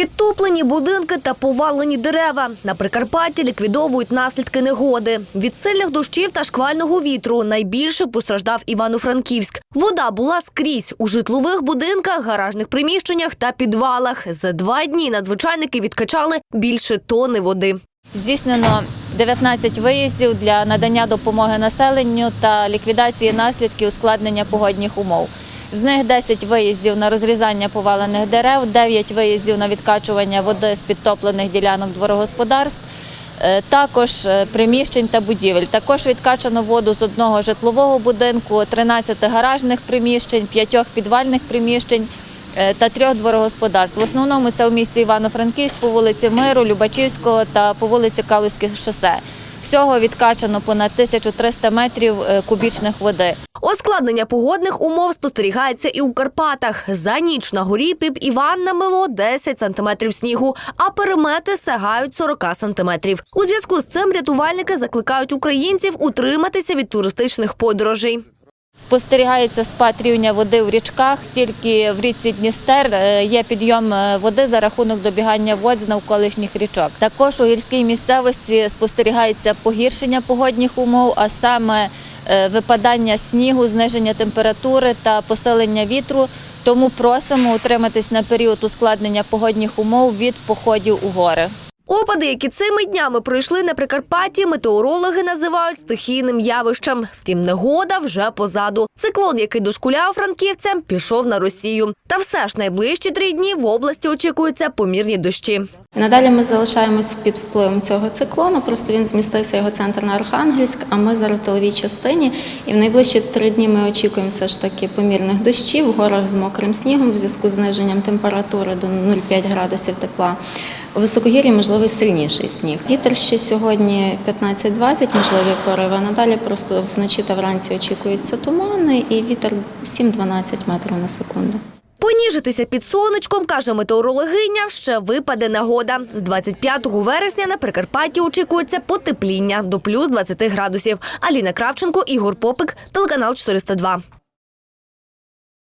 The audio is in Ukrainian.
Підтоплені будинки та повалені дерева. На Прикарпатті ліквідовують наслідки негоди. Від сильних дощів та шквального вітру найбільше постраждав Івано-Франківськ. Вода була скрізь у житлових будинках, гаражних приміщеннях та підвалах. За два дні надзвичайники відкачали більше тони води. Здійснено 19 виїздів для надання допомоги населенню та ліквідації наслідків ускладнення погодних умов. З них 10 виїздів на розрізання повалених дерев, 9 виїздів на відкачування води з підтоплених ділянок дворогосподарств, е, також е, приміщень та будівель. Також відкачано воду з одного житлового будинку, 13 гаражних приміщень, 5 підвальних приміщень е, та трьох дворогосподарств. В основному це у місті Івано-Франківськ по вулиці Миру, Любачівського та по вулиці Калузьке шосе. Всього відкачано понад 1300 метрів е, кубічних води. Ускладнення погодних умов спостерігається і у Карпатах. За ніч на горі піп Іван намело 10 сантиметрів снігу, а перемети сягають 40 сантиметрів. У зв'язку з цим рятувальники закликають українців утриматися від туристичних подорожей. Спостерігається спад рівня води в річках. Тільки в річці Дністер е, є підйом е, води за рахунок добігання вод з навколишніх річок. Також у гірській місцевості спостерігається погіршення погодних умов, а саме е, випадання снігу, зниження температури та посилення вітру. Тому просимо утриматись на період ускладнення погодних умов від походів у гори. Опади, які цими днями пройшли на Прикарпатті, метеорологи називають стихійним явищем. Втім, негода вже позаду. Циклон, який дошкуляв франківцям, пішов на Росію. Та все ж найближчі три дні в області очікуються помірні дощі. Надалі ми залишаємось під впливом цього циклону. Просто він змістився його центр на Архангельськ. А ми зараз в тиловій частині. І в найближчі три дні ми очікуємо все ж таки помірних дощів в горах з мокрим снігом в зв'язку з зниженням температури до 0,5 градусів тепла. У високогір'ї можливий сильніший сніг. Вітер ще сьогодні 15-20, можливі пориви. Надалі просто вночі та вранці очікуються тумани і вітер 7-12 метрів на секунду. Поніжитися під сонечком, каже метеорологиня, ще випаде негода. З 25 вересня на Прикарпатті очікується потепління до плюс 20 градусів. Аліна Кравченко, Ігор Попик, телеканал 402.